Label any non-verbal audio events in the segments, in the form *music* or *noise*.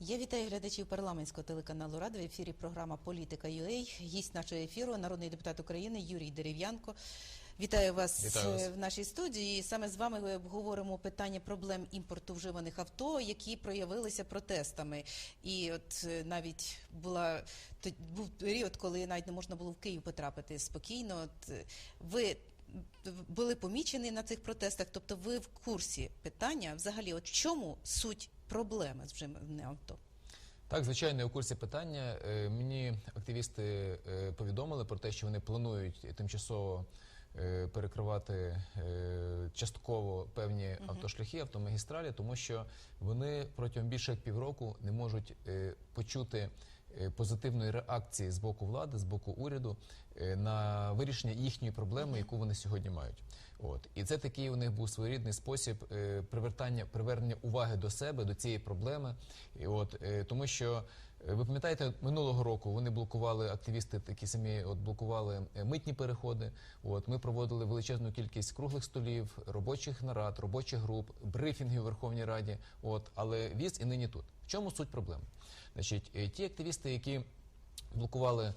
Я вітаю глядачів парламентського телеканалу Рада в ефірі програма Політика UA. Гість нашого ефіру, народний депутат України Юрій Дерев'янко. Вітаю вас, Вітаю вас. е, в нашій студії. І Саме з вами ми обговоримо питання проблем імпорту вживаних авто, які проявилися протестами. І от е, навіть була був період, коли навіть не можна було в Київ потрапити спокійно. От е, ви були помічені на цих протестах, тобто ви в курсі питання взагалі, от в чому суть проблеми з вживаним авто? Так, звичайно, я у курсі питання. Е, Мені активісти е, повідомили про те, що вони планують тимчасово е, перекривати частково певні автошляхи, автомагістралі, тому що вони протягом більше як півроку не можуть почути позитивної реакції з боку влади, з боку уряду е, на вирішення їхньої проблеми, яку вони сьогодні мають. От і це такий у них був своєрідний спосіб е, привертання привернення уваги до себе, до цієї проблеми. І от е, тому, що е, ви пам'ятаєте, минулого року вони блокували активісти, такі самі от блокували е, митні переходи. От ми проводили величезну кількість круглих столів, робочих нарад, робочих груп, брифінгів у Верховній Раді. От але віз і нині тут. В чому суть проблеми? Значить, е, ті активісти, які блокували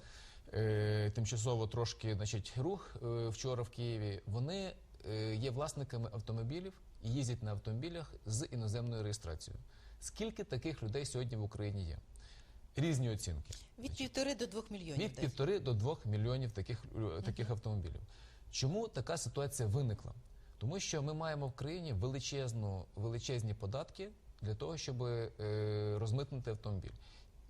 е, тимчасово трошки значить, рух е, вчора в Києві, вони е, є власниками автомобілів і їздять на автомобілях з іноземною реєстрацією. Скільки таких людей сьогодні в Україні є? Різні оцінки. Від півтори до двох мільйонів. Від десь. півтори до двох мільйонів таких, таких автомобілів. Чому така ситуація виникла? Тому що ми маємо в країні величезну, величезні податки для того, щоб е, розмитнити автомобіль.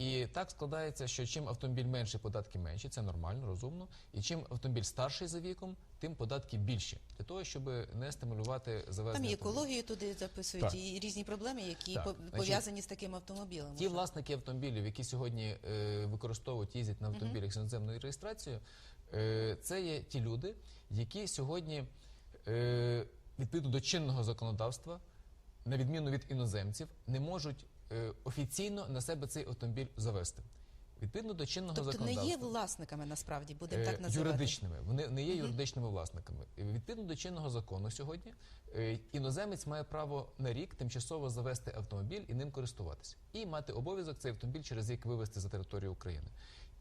І так складається, що чим автомобіль менше, податки менші, це нормально, розумно. І чим автомобіль старший за віком, тим податки більші для того, щоб не стимулювати завезення. Там і екологію туди записують, Так. і різні проблеми, які Так. по- Значить, пов'язані з таким автомобілем. Ті власники автомобілів, які сьогодні е, використовують їздять на автомобілях з іноземною реєстрацією, е, це є ті люди, які сьогодні е, відповідно до чинного законодавства, на відміну від іноземців, не можуть офіційно на себе цей автомобіль завести. Відповідно до чинного Тобто не є власниками насправді, будемо Е, так називати. юридичними. Вони не є юридичними власниками. Відповідно до чинного закону сьогодні е, іноземець має право на рік тимчасово завести автомобіль і ним користуватися, і мати обов'язок цей автомобіль через рік вивезти за територію України.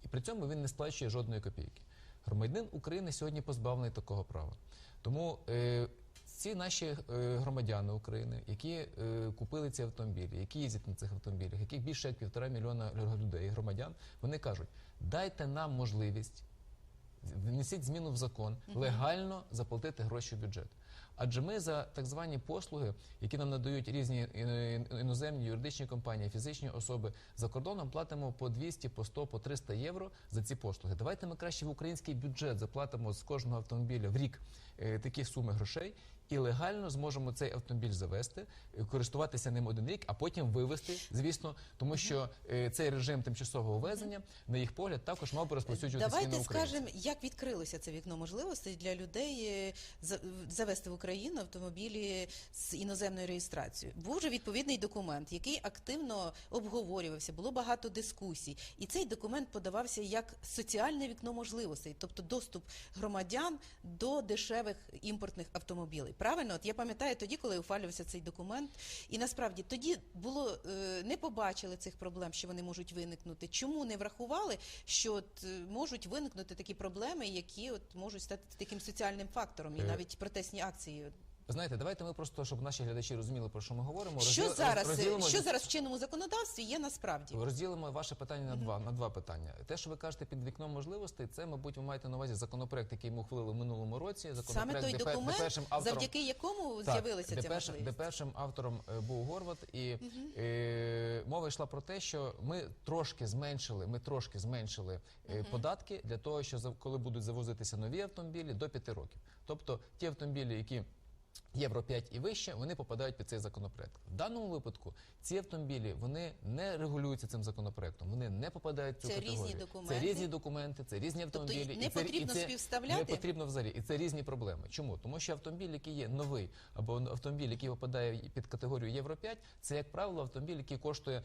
І при цьому він не сплачує жодної копійки. Громадянин України сьогодні позбавлений такого права. Тому е, ці наші е, громадяни України, які е, купили ці автомобілі, які їздять на цих автомобілях, яких більше як півтора мільйона людей, громадян, вони кажуть: дайте нам можливість внесіть зміну в закон, легально заплатити гроші в бюджет. Адже ми за так звані послуги, які нам надають різні іноземні юридичні компанії, фізичні особи за кордоном, платимо по 200, по 100, по 300 євро за ці послуги. Давайте ми краще в український бюджет заплатимо з кожного автомобіля в рік е, такі суми грошей. І легально зможемо цей автомобіль завести, е, користуватися ним один рік, а потім вивезти, звісно, тому що е, цей режим тимчасового ввезення, на їх погляд, також мав би розповсюджуватися і на Давайте Україну. скажемо, як відкрилося це вікно можливостей для людей е, за- завести в Україну автомобілі з іноземною реєстрацією. Був вже відповідний документ, який активно обговорювався, було багато дискусій, і цей документ подавався як соціальне вікно можливостей, тобто доступ громадян до дешевих імпортних автомобілів. Правильно, от я пам'ятаю тоді, коли ухвалювався цей документ, і насправді тоді було е, не побачили цих проблем, що вони можуть виникнути. Чому не врахували, що от, е, можуть виникнути такі проблеми, які от можуть стати таким соціальним фактором, і Е, навіть протестні акції. Знаєте, давайте ми просто, щоб наші глядачі розуміли, про що ми говоримо. Що розділ- зараз е, розділимо, що зараз в чинному законодавстві є насправді? розділимо ваше питання на два на два питання. Те, що ви кажете під вікном можливостей, це, мабуть, ви маєте на увазі законопроект, який ми ухвалили в минулому році. Саме Законопроект, той де, пе- де документ, першим автором завдяки якому Так, з'явилася де ця першим, можливість. де першим автором е, був Горват, і е, мова йшла про те, що ми трошки зменшили, ми трошки зменшили е, податки для того, що за- коли будуть завозитися нові автомобілі до 5 років. Тобто ті автомобілі, які Євро 5 і вище, вони попадають під цей законопроект. В даному випадку ці автомобілі вони не регулюються цим законопроектом, вони не попадають в цю Це категорію. різні документи? Це різні документи, це різні Тобто автомобілі. не і це, потрібно і це, співставляти? Не потрібно взагалі. І це різні проблеми. Чому? Тому що автомобіль, який є новий, або автомобіль, який попадає під категорію Євро 5, це, як правило, автомобіль, який коштує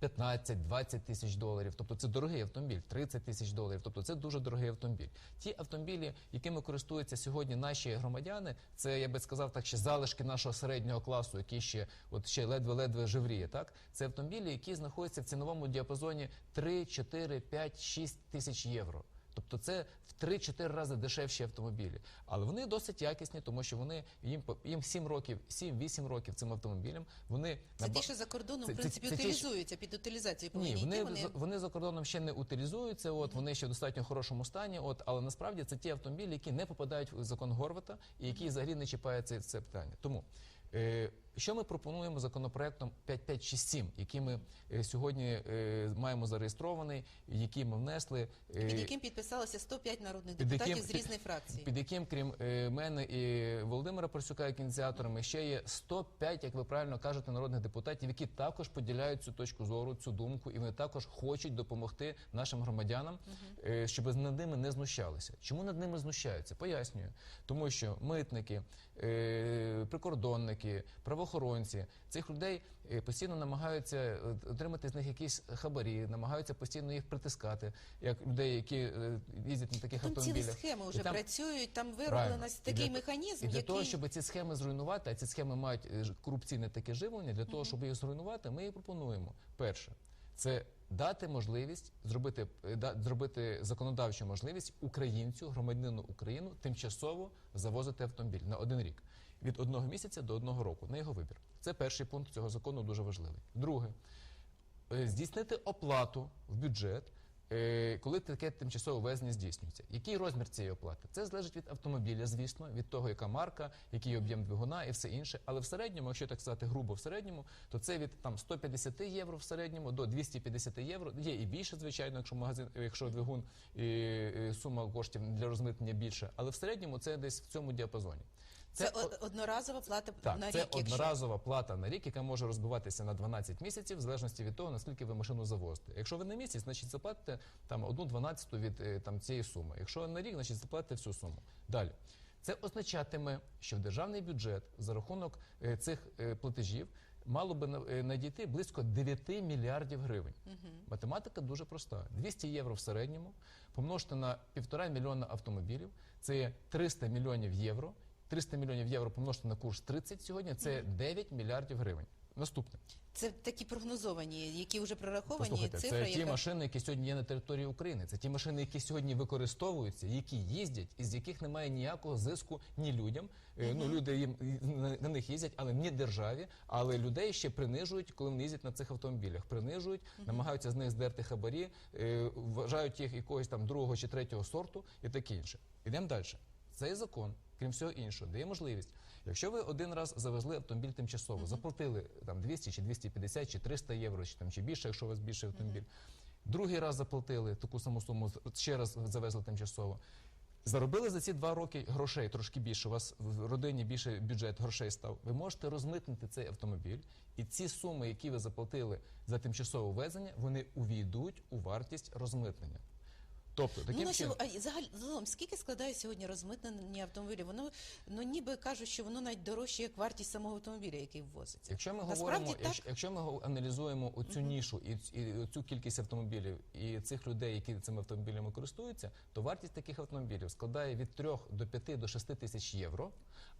15-20 тисяч доларів. Тобто це дорогий автомобіль, 30 тисяч доларів. Тобто це дуже дорогий автомобіль. Ті автомобілі, якими користуються сьогодні наші громадяни, це я би сказав. Сказав так, ще залишки нашого середнього класу, які ще от ще ледве-ледве живріє. Так, це автомобілі, які знаходяться в ціновому діапазоні 3, 4, 5, 6 тисяч євро. Тобто це в 3-4 рази дешевші автомобілі. Але вони досить якісні, тому що вони їм їм 7 років, 7-8 років цим автомобілям. Вони Це ті, що за кордоном, Це- в принципі, це що- утилізуються під утилізацію. ні, вони, вони... за- вони за кордоном ще не утилізуються, от вони ще в достатньо хорошому стані. От але насправді це ті автомобілі, які не попадають в закон Горвата і які взагалі не чіпають це, це питання. Тому е, що ми пропонуємо законопроектом 5567, який ми е, сьогодні е, маємо зареєстрований, який ми внесли. е, під яким підписалося 105 народних під депутатів яким- з різних фракцій. під яким, крім е, мене і Володимира Парсюка, як ініціаторами, ще є 105, як ви правильно кажете, народних депутатів, які також поділяють цю точку зору, цю думку, і вони також хочуть допомогти нашим громадянам, е, щоб над ними не знущалися. Чому над ними знущаються? Пояснюю, тому що митники, е, прикордонники, правоохоронці цих людей е, постійно намагаються е, отримати з них якісь хабарі, намагаються постійно їх притискати, як людей, які е, їздять на таких Там цілі автомобілях. схеми вже там- працюють, там вироблено такий для- механізм, І для який... того, щоб ці схеми зруйнувати, а ці схеми мають корупційне таке живлення, для того, щоб їх зруйнувати, ми і пропонуємо. Перше, це дати можливість зробити, да- зробити законодавчу можливість українцю, громадянину України, тимчасово завозити автомобіль на один рік. Від одного місяця до одного року на його вибір. Це перший пункт цього закону дуже важливий. Друге, е, здійснити оплату в бюджет, е, коли таке тимчасове ввезення здійснюється. Який розмір цієї оплати? Це залежить від автомобіля, звісно, від того, яка марка, який об'єм двигуна і все інше. Але в середньому, якщо так сказати, грубо в середньому, то це від там 150 євро в середньому до 250 євро. Є і більше, звичайно, якщо магазин, якщо двигун і, і сума коштів для розмитнення більше. Але в середньому це десь в цьому діапазоні. Це о- одноразова плата так, на це рік, якщо... одноразова плата на рік, яка може розбиватися на 12 місяців, в залежності від того, наскільки ви машину завозите. Якщо ви на місяць, значить заплатите там одну дванадцяту від е, там цієї суми. Якщо на рік, значить заплатите всю суму. Далі. Це означатиме, що в державний бюджет за рахунок е, цих е, платежів мало би надійти близько 9 мільярдів гривень. Математика дуже проста: 200 євро в середньому помножте на півтора мільйона автомобілів. Це є 300 мільйонів євро. 300 мільйонів євро помножити на курс 30 сьогодні. Це 9 мільярдів гривень. Наступне. Це такі прогнозовані, які вже прораховані Послухайте, цифри, це ті яка... машини, які сьогодні є на території України. Це ті машини, які сьогодні використовуються, які їздять, і з яких немає ніякого зиску ні людям. Е, Ну люди їм на, них їздять, але ні державі. Але людей ще принижують, коли вони їздять на цих автомобілях. Принижують, намагаються з них здерти хабарі, е, вважають їх якогось там другого чи третього сорту і таке інше. Ідемо далі. Цей закон, крім всього іншого, дає можливість. Якщо ви один раз завезли автомобіль тимчасово, заплатили там 200 чи 250 чи 300 євро, чи там чи більше, якщо у вас більший автомобіль. Другий раз заплатили таку саму суму, ще раз завезли тимчасово. Заробили за ці два роки грошей трошки більше. У вас в родині більше бюджет грошей став. Ви можете розмитнити цей автомобіль, і ці суми, які ви заплатили за тимчасове ввезення, вони увійдуть у вартість розмитнення. Тобто, Ну, таким на чином, сьогодні, а загалом, скільки складає сьогодні розмитнення автомобілів? Воно ну ніби кажуть, що воно навіть дорожче, як вартість самого автомобіля, який ввозиться. Якщо ми говоримо, якщо, якщо ми аналізуємо оцю нішу і, і цю кількість автомобілів і цих людей, які цими автомобілями користуються, то вартість таких автомобілів складає від 3 до 5 до 6 тисяч євро.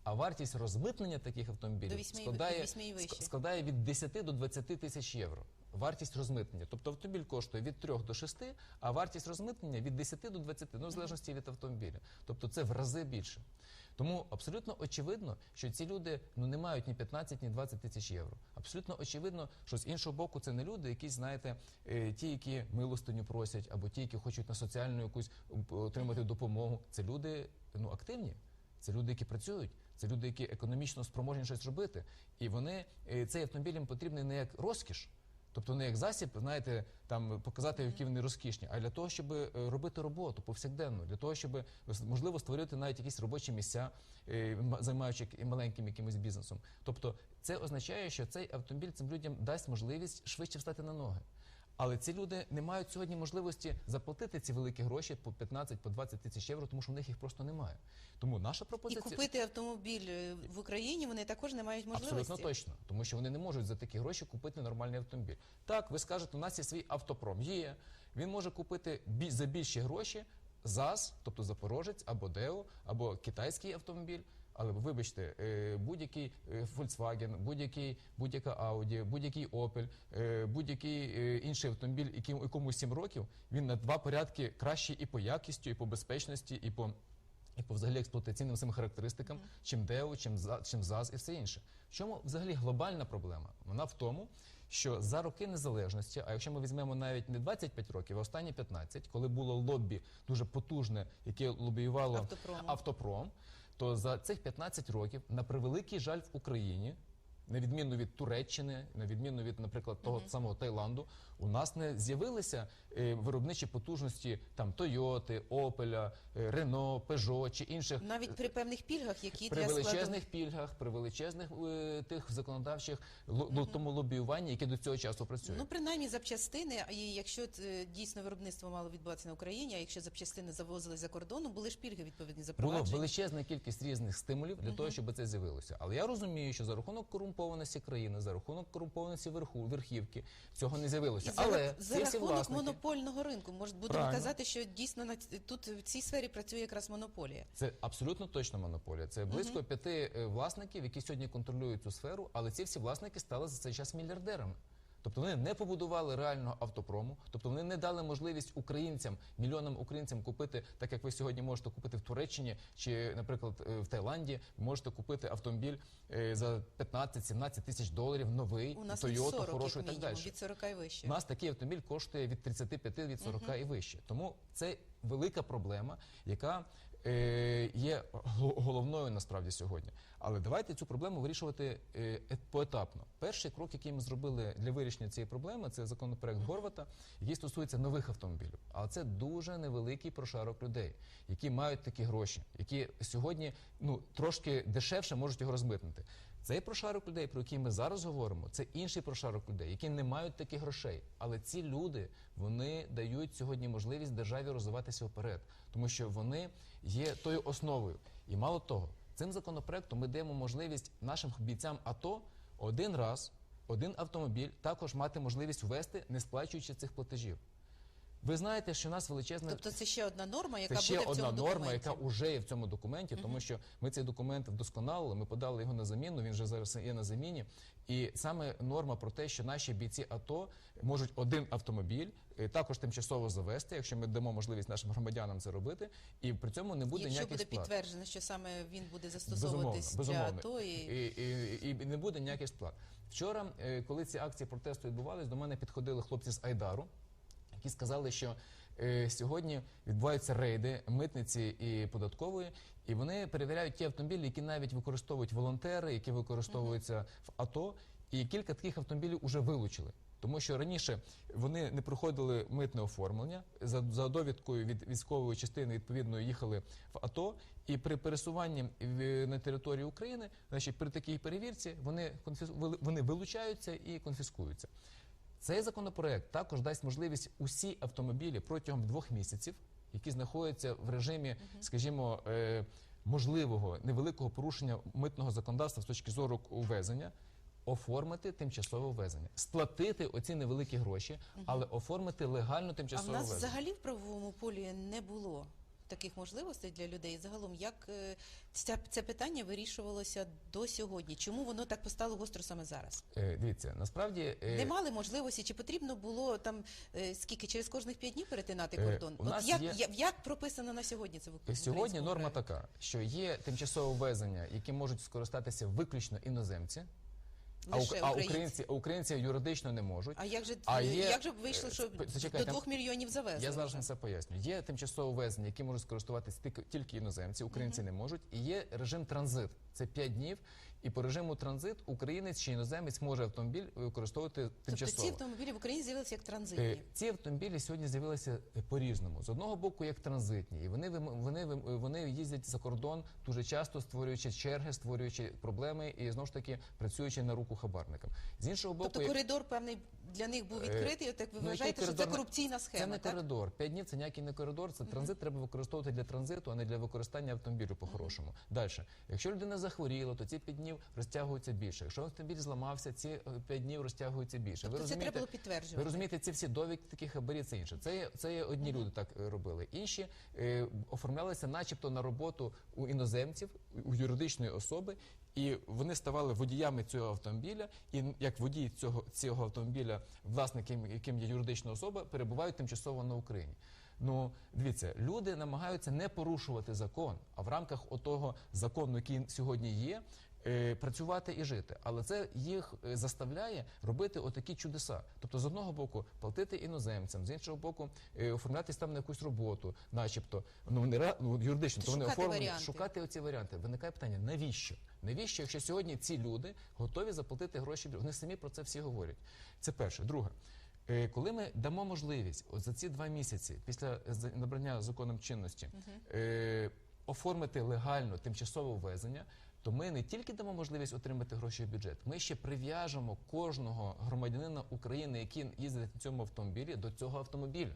А вартість розмитнення таких автомобілів До вісьми складає, до вісьми і ск- вище. складає від 10 до 20 тисяч євро. Вартість розмитнення. Тобто автомобіль коштує від 3 до 6, а вартість розмитнення від 10 до 20, ну в залежності від автомобіля. Тобто це в рази більше. Тому абсолютно очевидно, що ці люди ну не мають ні 15, ні 20 тисяч євро. Абсолютно очевидно, що з іншого боку, це не люди, які знаєте, е, ті, які милостиню просять, або ті, які хочуть на соціальну якусь отримати допомогу. Це люди ну активні. Це люди, які працюють, це люди, які економічно спроможні щось робити. І вони е, цей автомобіль їм потрібний не як розкіш, тобто не як засіб, знаєте, там показати, які вони розкішні, а для того, щоб е, робити роботу повсякденно, для того, щоб можливо створити навіть якісь робочі місця, е, займаючи маленьким якимось бізнесом. Тобто, це означає, що цей автомобіль цим людям дасть можливість швидше встати на ноги. Але ці люди не мають сьогодні можливості заплатити ці великі гроші по 15, по 20 тисяч євро, тому що в них їх просто немає. Тому наша І пропозиція купити автомобіль е, в Україні вони також не мають можливості. абсолютно точно, тому що вони не можуть за такі гроші купити нормальний автомобіль. Так, ви скажете, у нас є свій автопром. Є. Він може купити за більші гроші ЗАЗ, тобто Запорожець або ДЕО, або китайський автомобіль. Але вибачте, е, будь-який е, Volkswagen, будь-який будь-яка Audi, будь-який Opel, е, будь-який інший автомобіль, яким якому 7 років, він на два порядки кращий і по якістю, і по безпечності, і по і по взагалі експлуатаційним цим характеристикам, чим ДЕО, чим ЗА- чим ЗАЗ і все інше. В чому взагалі глобальна проблема? Вона в тому, що за роки незалежності, а якщо ми візьмемо навіть не 25 років, а останні 15, коли було лоббі дуже потужне, яке лобіювало Автопрому. автопром, то за цих 15 років, на превеликий жаль, в Україні. На відміну від Туреччини, на відміну від, наприклад, того самого Таїланду, у нас не з'явилися е, виробничі потужності там Тойоти, Опеля, Рено, Пежо чи інших Навіть при певних пільгах, які при для складу... величезних пільгах, при величезних е, тих законодавчих ло- ло- тому лобіюванні, яке до цього часу працює. Ну, принаймні запчастини, і якщо дійсно виробництво мало відбуватися на Україні, а якщо запчастини завозили за кордону, були ж пільги відповідні Було запроваджені. величезна кількість різних стимулів для того, щоб це з'явилося. Але я розумію, що за рахунок корумпованості країни, за рахунок корумпованості верху верхівки цього не з'явилося. За, Але за рахунок власники, монопольного ринку, може будемо Правильно. казати, що дійсно на тут в цій сфері працює якраз монополія. Це абсолютно точно монополія. Це близько п'яти е, власників, які сьогодні контролюють цю сферу, але ці всі власники стали за цей час мільярдерами. Тобто вони не побудували реального автопрому, тобто вони не дали можливість українцям, мільйонам українцям купити, так як ви сьогодні можете купити в Туреччині чи, наприклад, е, в Таїланді, можете купити автомобіль е, за 15-17 тисяч доларів, новий, У нас від Toyota, 40, хорошу і так далі. від 40 і вище. У нас такий автомобіль коштує від 35, від 40 і вище. Тому це велика проблема, яка є головною насправді сьогодні. Але давайте цю проблему вирішувати е, е, поетапно. Перший крок, який ми зробили для вирішення цієї проблеми, це законопроект Горвата, який стосується нових автомобілів. Але це дуже невеликий прошарок людей, які мають такі гроші, які сьогодні ну трошки дешевше можуть його розмитнити. Цей прошарок людей, про який ми зараз говоримо, це інший прошарок людей, які не мають таких грошей. Але ці люди вони дають сьогодні можливість державі розвиватися вперед, тому що вони є тою основою. І мало того, цим законопроектом ми даємо можливість нашим бійцям АТО один раз, один автомобіль також мати можливість ввести, не сплачуючи цих платежів. Ви знаєте, що у нас величезна Тобто це ще одна норма, яка це ще буде в одна цьому норма, документі. яка вже є в цьому документі, тому що ми цей документ вдосконалили. Ми подали його на заміну. Він вже зараз є на заміні. І саме норма про те, що наші бійці АТО можуть один автомобіль е, також тимчасово завести, якщо ми дамо можливість нашим громадянам це робити, і при цьому не буде Якщо ніяких буде сплат. підтверджено, що саме він буде застосовуватись для. АТО і... І, і, і не буде ніяких сплат. Вчора, е, коли ці акції протесту відбувались, до мене підходили хлопці з Айдару, які сказали, що е, сьогодні відбуваються рейди митниці і податкової, і вони перевіряють ті автомобілі, які навіть використовують волонтери, які використовуються в АТО, і кілька таких автомобілів вже вилучили. Тому що раніше вони не проходили митне оформлення за, за довідкою від військової частини відповідно їхали в АТО, і при пересуванні в- на території України, значить, при такій перевірці вони конфіс... вони вилучаються і конфіскуються. Цей законопроект також дасть можливість усі автомобілі протягом двох місяців, які знаходяться в режимі, скажімо, е, можливого невеликого порушення митного законодавства з точки зору увезення. Оформити тимчасове ввезення, сплатити оці невеликі гроші, але оформити легально А в тимчасове нас ввезення. взагалі в правовому полі не було таких можливостей для людей. Загалом, як е, ця, це питання вирішувалося до сьогодні? Чому воно так постало гостро саме зараз? Е, дивіться, насправді е, Не мали можливості, чи потрібно було там е, скільки через кожних п'ять днів перетинати Е, кордон? у нас От як, є- як прописано на сьогодні це в Сьогодні норма така, що є тимчасове ввезення, які можуть скористатися виключно іноземці, а, Лише а українці. українці, юридично не можуть. А як же А є- як же б вийшло, е, що зачекайте, до двох мільйонів завезли? Я зараз на це поясню. Є тимчасове везення, які можуть скористуватися тільки, іноземці, українці не можуть. І є режим транзит. Це 5 днів. І по режиму транзит українець чи іноземець може автомобіль використовувати Тобто тимчасово. ці автомобілі в Україні з'явилися як транзитні. Е, Ці автомобілі сьогодні з'явилися е, по-різному. З одного боку, як транзитні, і вони вони вони їздять за кордон дуже часто, створюючи черги, створюючи проблеми і знову ж таки працюючи на руку хабарникам. З іншого боку, Тобто коридор певний для них був Е, відкритий. От як ви ну, вважаєте, що це корупційна схема? Це не так? коридор. П'ять днів це ніякий не коридор. Це транзит треба використовувати для транзиту, а не для використання автомобілю по-хорошому. Далі, якщо людина захворіла, то ці п'ять днів днів розтягуються більше. Якщо автомобіль зламався, ці 5 днів розтягуються більше. Тобто це треба було підтверджувати. Ви розумієте, ці всі довідки, такі хабарі, це інше. Це це є одні люди так е, робили. Інші е, оформлялися, начебто, на роботу у іноземців, у юридичної особи, і вони ставали водіями цього автомобіля. І як водії цього, цього автомобіля, власником яким є юридична особа, перебувають тимчасово на Україні. Ну, дивіться, люди намагаються не порушувати закон, а в рамках отого закону, який сьогодні є, е, працювати і жити. Але це їх е, заставляє робити отакі чудеса. Тобто, з одного боку, платити іноземцям, з іншого боку, е, оформлятись там на якусь роботу, начебто, ну вони ре- ну, юридично, то вони оформлені, варіанти. шукати оці варіанти. Виникає питання: навіщо? Навіщо, якщо сьогодні ці люди готові заплатити гроші? Вони самі про це всі говорять. Це перше. Друге. Е, Коли ми дамо можливість от за ці два місяці після набрання законом чинності е, оформити легально тимчасове ввезення, то ми не тільки дамо можливість отримати гроші в бюджет, ми ще прив'яжемо кожного громадянина України, який їздить на цьому автомобілі, до цього автомобіля.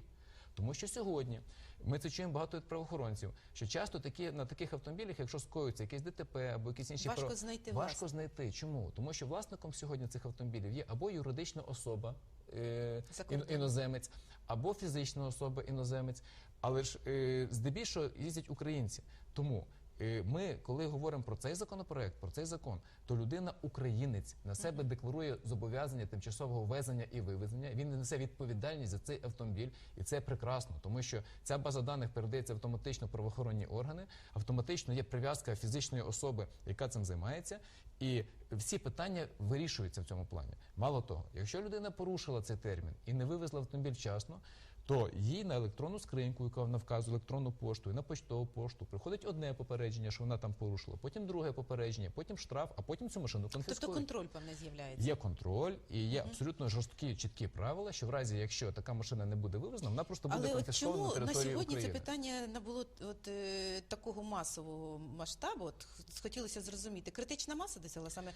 Тому що сьогодні ми це чуємо багато від правоохоронців, що часто такі на таких автомобілях, якщо скоюється якесь ДТП або якісь інші Важко про- знайти важко власника. знайти. Чому? Тому що власником сьогодні цих автомобілів є або юридична особа, е, іноземець, або фізична особа іноземець, але ж е, здебільшого їздять українці. Тому ми, коли говоримо про цей законопроект, про цей закон, то людина українець на себе декларує зобов'язання тимчасового ввезення і вивезення. Він несе відповідальність за цей автомобіль, і це прекрасно, тому що ця база даних передається автоматично правоохоронні органи. Автоматично є прив'язка фізичної особи, яка цим займається, і всі питання вирішуються в цьому плані. Мало того, якщо людина порушила цей термін і не вивезла автомобіль вчасно, то їй на електронну скриньку, яка вона вказує електронну пошту, і на почтову пошту приходить одне попередження, що вона там порушила, потім друге попередження, потім штраф, а потім цю машину Тобто конфіскують. контроль, певне, з'являється. Є контроль і є абсолютно жорсткі чіткі правила, що в разі, якщо така машина не буде вивезена, вона просто буде Але от конфіскована чому на на сьогодні України. це питання набуло от е, такого масового масштабу? От хотілося зрозуміти, критична маса досягла саме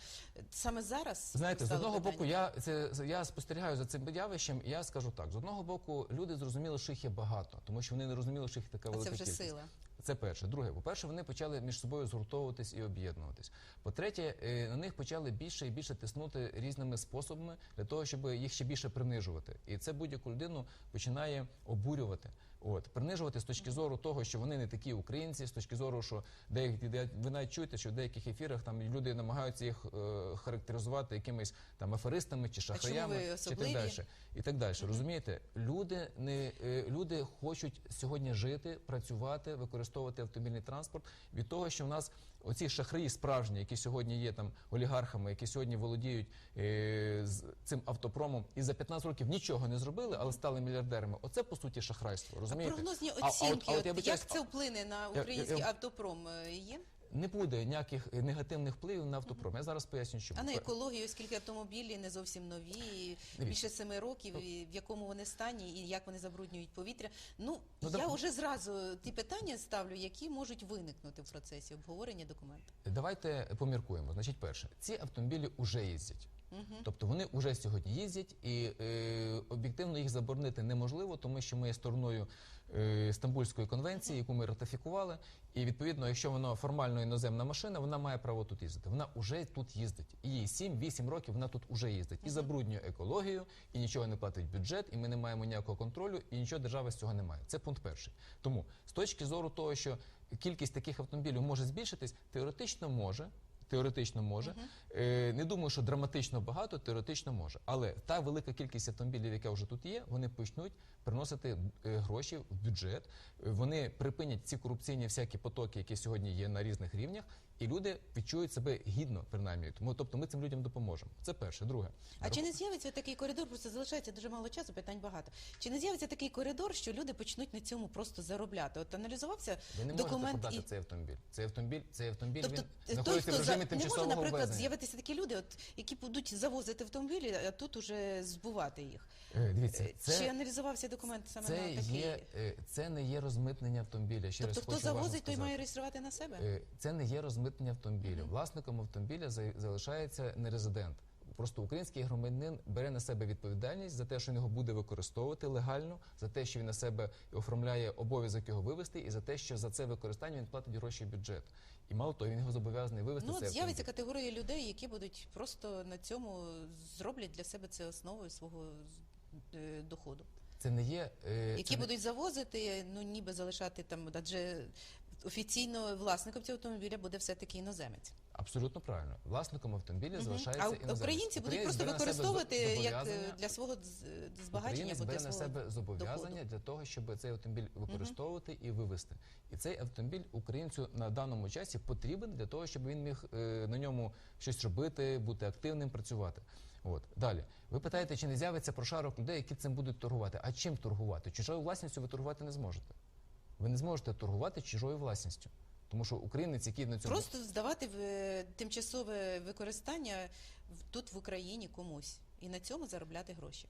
саме зараз. Знаєте, з одного питання? боку, я це я спостерігаю за цим явищем, і я скажу так: з одного боку, люди зрозуміли, що їх є багато, тому що вони не розуміли, що їх така велика це вже кількість. сила. Це перше. Друге, по-перше, вони почали між собою згуртовуватись і об'єднуватись. По-третє, е, на них почали більше і більше тиснути різними способами для того, щоб їх ще більше принижувати. І це будь-яку людину починає обурювати. От принижувати з точки зору того, що вони не такі українці, з точки зору, що деякі де- ви навіть чуєте, що в деяких ефірах там люди намагаються їх е, характеризувати якимись там аферистами чи шахраями чи так далі. І так далі. Розумієте, люди не е, люди хочуть сьогодні жити, працювати, використовувати автомобільний транспорт від того, що в нас оці шахраї справжні, які сьогодні є там олігархами, які сьогодні володіють е, з цим автопромом і за 15 років нічого не зробили, але стали мільярдерами. Оце по суті шахрайство. Розумієте? Прогнозні А- а от- оцінки, а от от як це вплине на український я- автопром е, є? не буде ніяких негативних впливів на автопром. Я зараз поясню, чому. А на екологію, оскільки автомобілі не зовсім нові, більше семи років, і в якому вони стані, і як вони забруднюють повітря. Ну, Ну, я дав- вже зразу ті питання ставлю, які можуть виникнути в процесі обговорення документу. Давайте поміркуємо. Значить, перше, ці автомобілі вже їздять. Тобто вони вже сьогодні їздять, і е, об'єктивно їх заборонити неможливо, тому що ми є стороною е, Стамбульської конвенції, яку ми ратифікували. І відповідно, якщо вона формально іноземна машина, вона має право тут їздити. Вона вже тут їздить. І їй 7-8 років вона тут уже їздить. І забруднює екологію, і нічого не платить бюджет, і ми не маємо ніякого контролю, і нічого держава з цього не має. Це пункт перший. Тому з точки зору того, що кількість таких автомобілів може збільшитись, теоретично може. Теоретично може. Е, не думаю, що драматично багато, теоретично може. Але та велика кількість автомобілів, яка вже тут є, вони почнуть приносити е, гроші в бюджет. Вони припинять ці корупційні всякі потоки, які сьогодні є на різних рівнях, і люди відчують себе гідно, принаймні. Тому, тобто, ми цим людям допоможемо. Це перше. Друге. А чи не з'явиться такий коридор? Просто залишається дуже мало часу, питань багато. Чи не з'явиться такий коридор, що люди почнуть на цьому просто заробляти? От аналізувався Ви не можете продати і цей автомобіль. Цей автомобіль, цей автомобіль Тобто він той, знаходиться в за... режимі не може, наприклад, з'явитися такі люди, от які будуть завозити автомобілі, а тут уже збувати їх. Е, Дивіться, Е, це Чи аналізувався документ саме Це на такий? є е, це не є розмитнення автомобіля. Ще Тобто, раз хто завозить, той має реєструвати на себе? Е, Це не є розмитнення автомобіля. Власником автомобіля за- залишається не резидент. Просто український громадянин бере на себе відповідальність за те, що він його буде використовувати легально, за те, що він на себе оформляє обов'язок його вивести, і за те, що за це використання він платить гроші в бюджет. І мало того, він його зобов'язаний вивести Ну, от з'явиться категорія людей, які будуть просто на цьому зроблять для себе це основою свого е, доходу. Це не є е, які це не- будуть завозити, ну ніби залишати там, адже офіційно власником цього автомобіля буде все-таки іноземець. абсолютно правильно. Власником автомобіля Мгм. залишається А іноземець. українці будуть просто використовувати як е, для свого збагачення або для на себе зобов'язання доходу. для того, щоб цей автомобіль використовувати і вивезти. І цей автомобіль українцю на даному часі потрібен для того, щоб він міг е, на ньому щось робити, бути активним, працювати. От далі. Ви питаєте, чи не з'явиться прошарок людей, які цим будуть торгувати? А чим торгувати? Чужою власністю ви торгувати не зможете. Ви не зможете торгувати чужою власністю. Тому що українець, який на цьому Просто здавати в тимчасове використання тут в Україні комусь і на цьому заробляти гроші.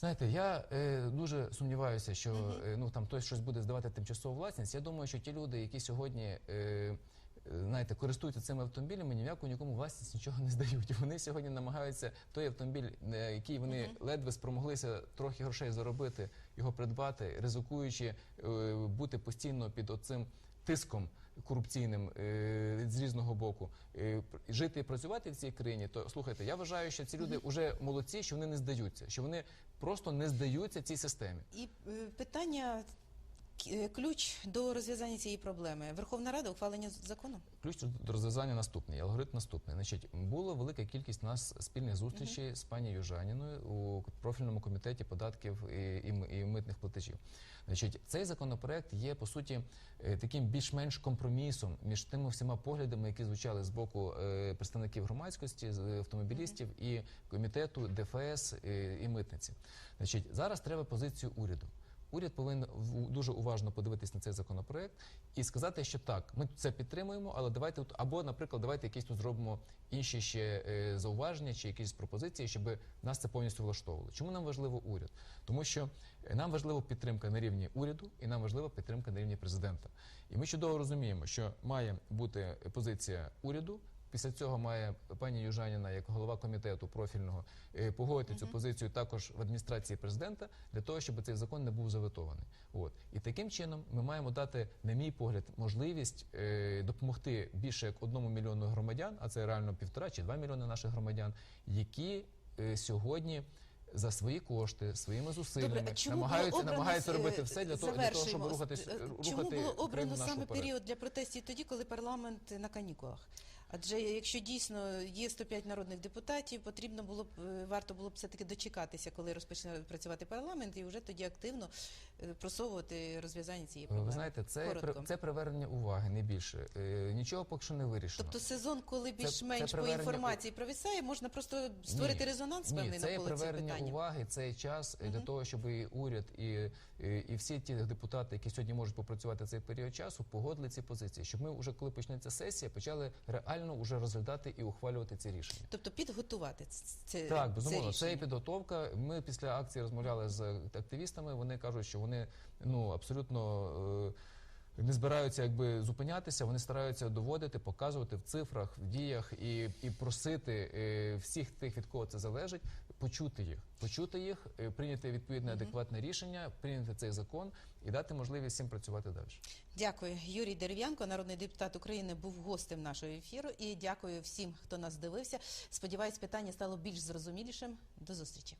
Знаєте, я е, дуже сумніваюся, що е, ну там хтось щось буде здавати тимчасову власність. Я думаю, що ті люди, які сьогодні е, знаєте, користуються цими автомобілями, ні в яку нікому власність нічого не здають. *laughs* Вони сьогодні намагаються той автомобіль, е, який вони ледве спромоглися трохи грошей заробити, його придбати, ризикуючи е, бути постійно під оцим тиском корупційним е, з різного боку, е, пр- жити і працювати в цій країні, то слухайте, я вважаю, що ці люди вже молодці, що вони не здаються, що вони просто не здаються цій системі. І е, питання ключ до розв'язання цієї проблеми. Верховна Рада ухвалення закону. Ключ до розв'язання наступний, алгоритм наступний. Значить, було велика кількість нас спільних зустрічей з пані Южаніною у профільному комітеті податків і, і, і митних платежів. Значить, цей законопроект є по суті е, таким більш-менш компромісом між тими всіма поглядами, які звучали з боку е, представників громадськості, е, автомобілістів і комітету, ДФС е, і митниці. Значить, зараз треба позицію уряду. Уряд повинен дуже уважно подивитись на цей законопроект і сказати, що так, ми це підтримуємо, але давайте тут або, наприклад, давайте якісь тут зробимо інші ще е, зауваження чи якісь пропозиції, щоб нас це повністю влаштовувало. Чому нам важливо уряд? Тому що нам важлива підтримка на рівні уряду і нам важлива підтримка на рівні президента. І ми чудово розуміємо, що має бути позиція уряду. Після цього має пані Южаніна, як голова комітету профільного, е, погодити цю позицію також в адміністрації президента для того, щоб цей закон не був заветований. От і таким чином ми маємо дати, на мій погляд, можливість е, допомогти більше як одному мільйону громадян, а це реально півтора чи два мільйони наших громадян, які е, сьогодні. За свої кошти, своїми зусиллями Добре, намагаються, обрано, намагаються робити все для того, для того щоб рухатись, рухати Чому було обрано саме період для протестів тоді, коли парламент на канікулах? Адже якщо дійсно є 105 народних депутатів, потрібно було б е, варто було б все таки дочекатися, коли розпочне працювати парламент, і вже тоді активно е, просовувати розв'язання цієї проблеми. Ви знаєте, це, Коротко. це привернення уваги, не більше. Е, нічого поки що не вирішено. Тобто сезон, коли більш-менш по привернення- інформації провисає, можна просто створити Ні, резонанс Ні, це навколо цього привернення питання. уваги, це час е, для того, щоб і уряд і, і, і всі ті депутати, які сьогодні можуть попрацювати цей період часу, погодили ці позиції, щоб ми вже коли почнеться сесія, почали реально вже розглядати і ухвалювати ці рішення. Тобто підготувати це Так, безумовно, це це і підготовка. Ми після акції розмовляли з активістами. Вони кажуть, що вони ну абсолютно. е, Не збираються якби зупинятися, вони стараються доводити, показувати в цифрах, в діях і, і просити е, всіх тих, від кого це залежить, почути їх, почути їх, е, прийняти відповідне адекватне рішення, прийняти цей закон і дати можливість всім працювати далі. Дякую. Юрій Дерев'янко, народний депутат України, був гостем нашого ефіру. І дякую всім, хто нас дивився. Сподіваюсь, питання стало більш зрозумілішим. До зустрічі.